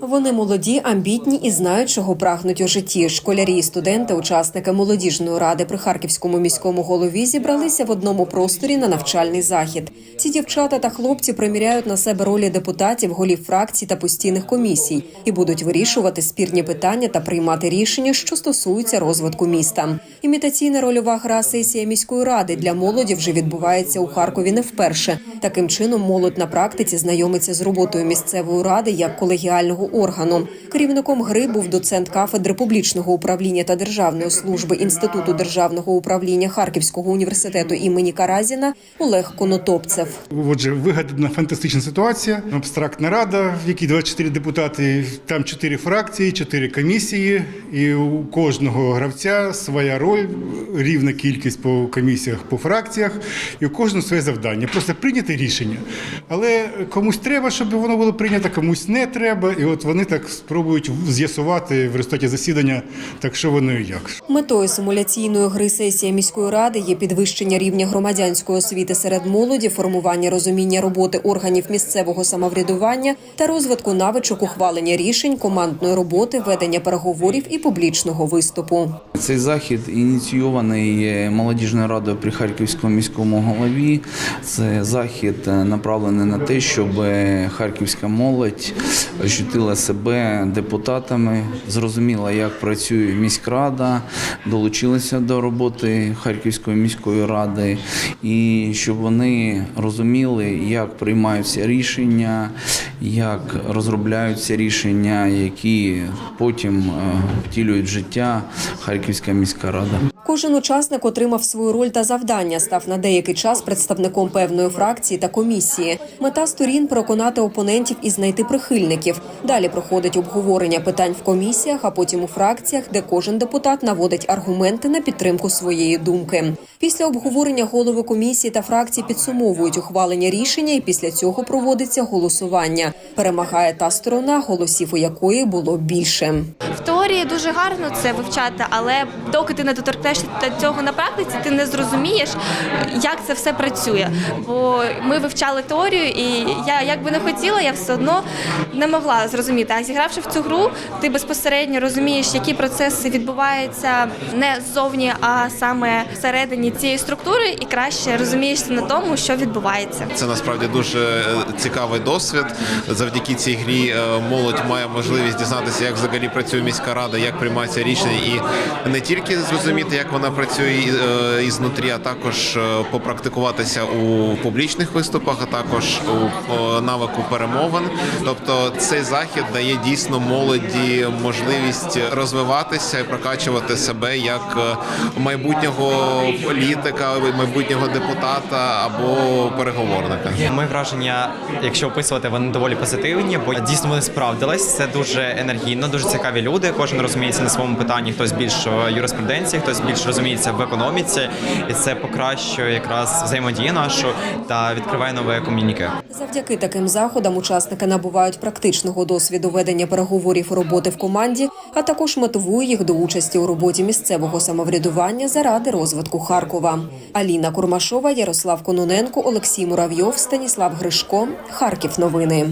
Вони молоді, амбітні і знають, чого прагнуть у житті. Школярі і студенти, учасники молодіжної ради при харківському міському голові, зібралися в одному просторі на навчальний захід. Ці дівчата та хлопці приміряють на себе ролі депутатів, голів фракцій та постійних комісій і будуть вирішувати спірні питання та приймати рішення, що стосуються розвитку міста. Імітаційна рольова гра сесія міської ради для молоді вже відбувається у Харкові не вперше. Таким чином, молодь на практиці знайомиться з роботою місцевої ради як колегіального органу. Керівником гри був доцент кафедри публічного управління та державної служби інституту державного управління Харківського університету імені Каразіна Олег Конотопцев. Отже, вигадана фантастична ситуація. Абстрактна рада, в якій 24 депутати, там 4 фракції, 4 комісії, і у кожного гравця своя роль, рівна кількість по комісіях, по фракціях, і у кожного своє завдання. Просто прийняти рішення. Але комусь треба, щоб воно було прийнято, комусь не треба. І от вони так спробують з'ясувати в результаті засідання, так що воно і як. Метою симуляційної гри сесія міської ради є підвищення рівня громадянської освіти серед молоді, формування розуміння роботи органів місцевого самоврядування та розвитку навичок ухвалення рішень, командної роботи, ведення переговорів і публічного виступу. Цей захід ініційований молодіжною радою при Харківському міському голові. Це захід е, направлений на те, щоб е, харківська молодь ощутила себе депутатами, зрозуміла, як працює міськрада, долучилася до роботи Харківської міської ради, і щоб вони розуміли, як приймаються рішення, як розробляються рішення, які потім е, втілюють життя Харківська міська рада. Кожен учасник отримав свою роль та завдання, став на деякий час представником певної фракції та комісії. Мета сторін переконати опонентів і знайти прихильників. Далі проходить обговорення питань в комісіях, а потім у фракціях, де кожен депутат наводить аргументи на підтримку своєї думки. Після обговорення голови комісії та фракції підсумовують ухвалення рішення, і після цього проводиться голосування. Перемагає та сторона, голосів у якої було більше. Теорії дуже гарно це вивчати, але доки ти не доторкнешся до цього на практиці, ти не зрозумієш, як це все працює. Бо ми вивчали теорію, і я як би не хотіла, я все одно не могла зрозуміти. А зігравши в цю гру, ти безпосередньо розумієш, які процеси відбуваються не ззовні, а саме всередині цієї структури, і краще розумієшся на тому, що відбувається. Це насправді дуже е, цікавий досвід. Завдяки цій грі е, молодь має можливість дізнатися, як взагалі працює міська рада, як приймаються рішення, і не тільки зрозуміти, як вона працює е, ізнутрі, а також е, попрактикуватися у публічних виступах, а також у е, навику перемовин. Тобто цей захід дає дійсно молоді можливість розвиватися і прокачувати себе як майбутнього політика, майбутнього депутата або переговорника. Мої враження, якщо описувати, вони доволі позитивні, бо дійсно вони справдились. Це дуже енергійно, дуже цікаві люди. Кожен розуміється на своєму питанні. Хтось більш в юриспруденції, хтось більш розуміється в економіці, і це покращує якраз взаємодію нашу та відкриває нове ком'юніке. Завдяки таким заходам учасники набувають практичного досвіду ведення переговорів роботи в команді, а також мотивує їх до участі у роботі місцевого самоврядування заради розвитку Харкова. Аліна Курмашова, Ярослав Кононенко, Олексій Муравйов, Станіслав Гришко. Харків. Новини.